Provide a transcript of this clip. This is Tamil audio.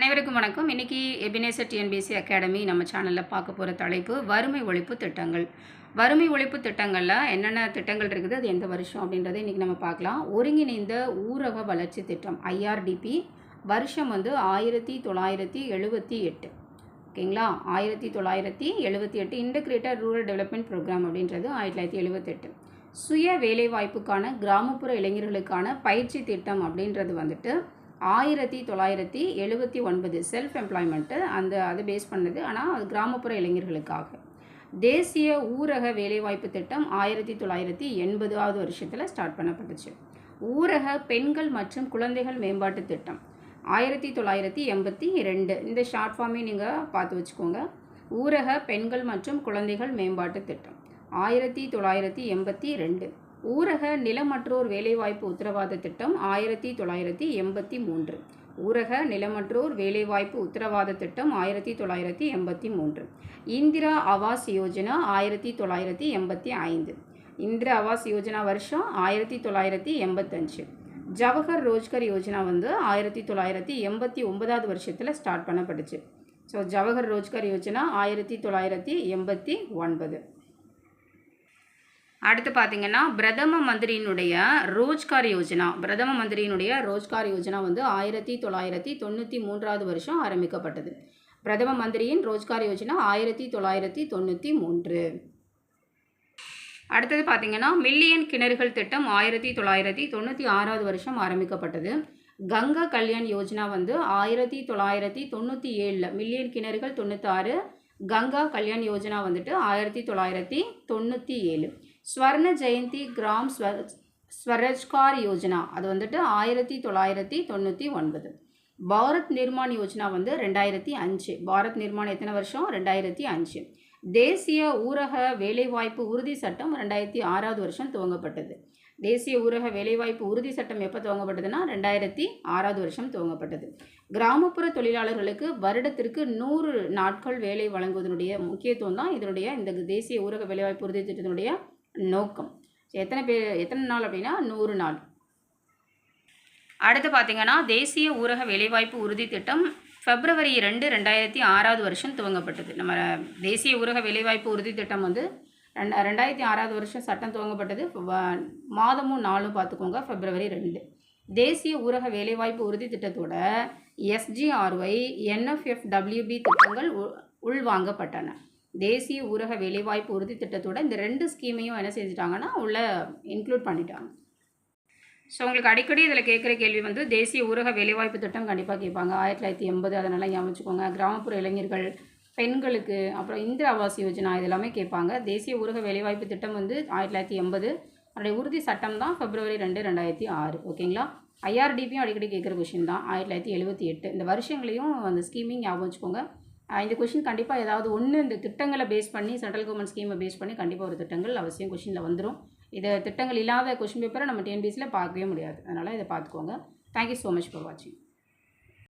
அனைவருக்கும் வணக்கம். இன்றைக்கி எபினேசர் டிஎன்பிசி அகாடமி நம்ம சேனலில் பார்க்க போகிற தலைப்பு வறுமை ஒழிப்பு திட்டங்கள். வறுமை ஒழிப்பு திட்டங்களில் என்னென்ன திட்டங்கள் இருக்குது அது எந்த வருஷம் அப்படின்றத இன்றைக்கி நம்ம பார்க்கலாம். ஒருங்கிணைந்த ஊரக வளர்ச்சி திட்டம் ஐஆர்டிபி வருஷம் வந்து ஆயிரத்தி தொள்ளாயிரத்தி எழுபத்தி எட்டு. ஓகேங்களா? ஆயிரத்தி தொள்ளாயிரத்தி எழுபத்தி எட்டு இன்டகிரேட்டர் ரூரல் டெவலப்மெண்ட் ப்ரோக்ராம் அப்படின்றது ஆயிரத்தி தொள்ளாயிரத்தி எழுபத்தெட்டு சுய வேலைவாய்ப்புக்கான கிராமப்புற இளைஞர்களுக்கான பயிற்சி திட்டம் அப்படின்றது வந்துட்டு ஆயிரத்தி தொள்ளாயிரத்தி எழுபத்தி ஒன்பது செல்ஃப் எம்ப்ளாய்மெண்ட்டு அந்த அதை பேஸ் பண்ணது. ஆனால் அது கிராமப்புற இளைஞர்களுக்காக. தேசிய ஊரக வேலைவாய்ப்பு திட்டம் ஆயிரத்தி தொள்ளாயிரத்தி எண்பதாவது வருஷத்தில் ஸ்டார்ட் பண்ணப்பட்டுச்சு. ஊரக பெண்கள் மற்றும் குழந்தைகள் மேம்பாட்டு திட்டம் ஆயிரத்தி தொள்ளாயிரத்தி எண்பத்தி ரெண்டு இந்த ஷார்ட் ஃபார்மே நீங்கள் பார்த்து வச்சுக்கோங்க. ஊரக பெண்கள் மற்றும் குழந்தைகள் மேம்பாட்டு திட்டம் ஆயிரத்தி தொள்ளாயிரத்தி எண்பத்தி ரெண்டு ஊரக நிலமற்றோர் வேலைவாய்ப்பு உத்தரவாத திட்டம் ஆயிரத்தி தொள்ளாயிரத்தி எண்பத்தி மூன்று. ஊரக நிலமற்றோர் வேலைவாய்ப்பு உத்தரவாத திட்டம் ஆயிரத்தி தொள்ளாயிரத்தி எண்பத்தி மூன்று. இந்திரா ஆவாஸ் யோஜனா ஆயிரத்தி தொள்ளாயிரத்தி எண்பத்தி ஐந்து. இந்திரா ஆவாஸ் யோஜனா வருஷம் ஆயிரத்தி தொள்ளாயிரத்தி எண்பத்தஞ்சு. ஜவஹர் ரோஜ்கர் யோஜனா வந்து ஆயிரத்தி தொள்ளாயிரத்தி எண்பத்தி ஒன்பதாவது வருஷத்தில் ஸ்டார்ட் பண்ணப்பட்டுச்சு. ஸோ ஜவஹர் ரோஜ்கர் யோஜனா ஆயிரத்தி தொள்ளாயிரத்தி எண்பத்தி ஒன்பது. அடுத்து பார்த்தீங்கன்னா பிரதம மந்திரியினுடைய ரோஜ்கார் யோஜனா. பிரதம மந்திரியினுடைய ரோஜ்கார் யோஜனா வந்து ஆயிரத்தி தொள்ளாயிரத்தி தொண்ணூற்றி மூன்றாவது வருஷம் ஆரம்பிக்கப்பட்டது. பிரதம மந்திரியின் ரோஜ்கார் யோஜனா ஆயிரத்தி தொள்ளாயிரத்தி தொண்ணூற்றி மூன்று. அடுத்தது பார்த்தீங்கன்னா மில்லியன் கிணறுகள் திட்டம் ஆயிரத்தி தொள்ளாயிரத்தி தொண்ணூற்றி ஆறாவது வருஷம் ஆரம்பிக்கப்பட்டது. கங்கா கல்யாண் யோஜனா வந்து ஆயிரத்தி தொள்ளாயிரத்தி தொண்ணூற்றி ஏழில் மில்லியன் கிணறுகள் தொண்ணூத்தாறு கங்கா கல்யாண் யோஜனா வந்துட்டு ஆயிரத்தி தொள்ளாயிரத்தி தொண்ணூற்றி ஏழு. ஸ்வர்ண ஜெயந்தி கிராம் ஸ்வ ஸ்வரஜ்கார் யோஜனா. அது வந்துட்டு ஆயிரத்தி தொள்ளாயிரத்தி தொண்ணூற்றி ஒன்பது. பாரத் நிர்மாண் யோஜனா வந்து ரெண்டாயிரத்தி அஞ்சு. பாரத் நிர்மாண் எத்தனை வருஷம்? ரெண்டாயிரத்தி அஞ்சு. தேசிய ஊரக வேலைவாய்ப்பு உறுதி சட்டம் ரெண்டாயிரத்தி ஆறாவது வருஷம் துவங்கப்பட்டது. தேசிய ஊரக வேலைவாய்ப்பு உறுதி சட்டம் எப்போ துவங்கப்பட்டதுன்னா ரெண்டாயிரத்தி ஆறாவது வருஷம் துவங்கப்பட்டது. கிராமப்புற தொழிலாளர்களுக்கு வருடத்திற்கு நூறு நாட்கள் வேலை வழங்குவதனுடைய முக்கியத்துவம் தான் இதனுடைய இந்த தேசிய ஊரக வேலைவாய்ப்பு உறுதி திட்டத்தினுடைய நோக்கம். எத்தனை பேர் எத்தனை நாள் அப்படின்னா நூறு நாள். அடுத்து பார்த்திங்கன்னா தேசிய ஊரக வேலைவாய்ப்பு உறுதி திட்டம் பிப்ரவரி ரெண்டு ரெண்டாயிரத்தி ஆறாவது வருஷம் துவங்கப்பட்டது. நம்ம தேசிய ஊரக வேலைவாய்ப்பு உறுதி திட்டம் வந்து ரெண்டா ரெண்டாயிரத்தி ஆறாவது வருஷம் சட்டம் துவங்கப்பட்டது. மாதமும் நாளும் பார்த்துக்கோங்க பிப்ரவரி ரெண்டு. தேசிய ஊரக வேலைவாய்ப்பு உறுதி திட்டத்தோட எஸ்ஜிஆர்ஒய் என்எஃப்எஃப் டபிள்யூபி திட்டங்கள் உள்வாங்கப்பட்டன. தேசிய ஊரக வேலைவாய்ப்பு உறுதி திட்டத்தோட இந்த ரெண்டு ஸ்கீமையும் என்ன செஞ்சுட்டாங்கன்னா உள்ள இன்க்ளூட் பண்ணிட்டாங்க. ஸோ உங்களுக்கு அடிக்கடி இதில் கேட்குற கேள்வி வந்து தேசிய ஊரக வேலைவாய்ப்பு திட்டம் கண்டிப்பாக கேட்பாங்க. ஆயிரத்தி தொள்ளாயிரத்தி எண்பது அதனால் ஞாபகம் கிராமப்புற இளைஞர்கள் பெண்களுக்கு அப்புறம் இந்திர ஆவாஸ் யோஜனா இதெல்லாமே கேட்பாங்க. தேசிய ஊரக வேலைவாய்ப்பு திட்டம் வந்து ஆயிரத்தி தொள்ளாயிரத்தி எண்பது அதனுடைய உறுதி சட்டம் தான் பிப்ரவரி ரெண்டு ரெண்டாயிரத்தி ஆறு. ஓகேங்களா? ஐஆர்டிபியும் அடிக்கடி கேட்குற கொஷின் தான். ஆயிரத்தி தொள்ளாயிரத்தி எழுபத்தி எட்டு. இந்த வருஷங்களையும் அந்த ஸ்கீமையும் ஞாபகம் வச்சுக்கோங்க. இந்த கொஷின் கண்டிப்பாக ஏதாவது ஒன்று இந்த திட்டங்களை பேஸ் பண்ணி சென்ட்ரல் கவர்மெண்ட் ஸ்கீமை பேஸ் பண்ணி கண்டிப்பாக ஒரு திட்டங்கள் அவசியம் கொஷினில் வந்துடும் இதை திட்டங்கள் இல்லாத கொஷின் பேப்பரை நம்ம டிஎன்பிசியில் பார்க்கவே முடியாது. அதனால் இதை பார்த்துக்கோங்க. தேங்க்யூ ஸோ மச் ஃபார் வாட்சிங்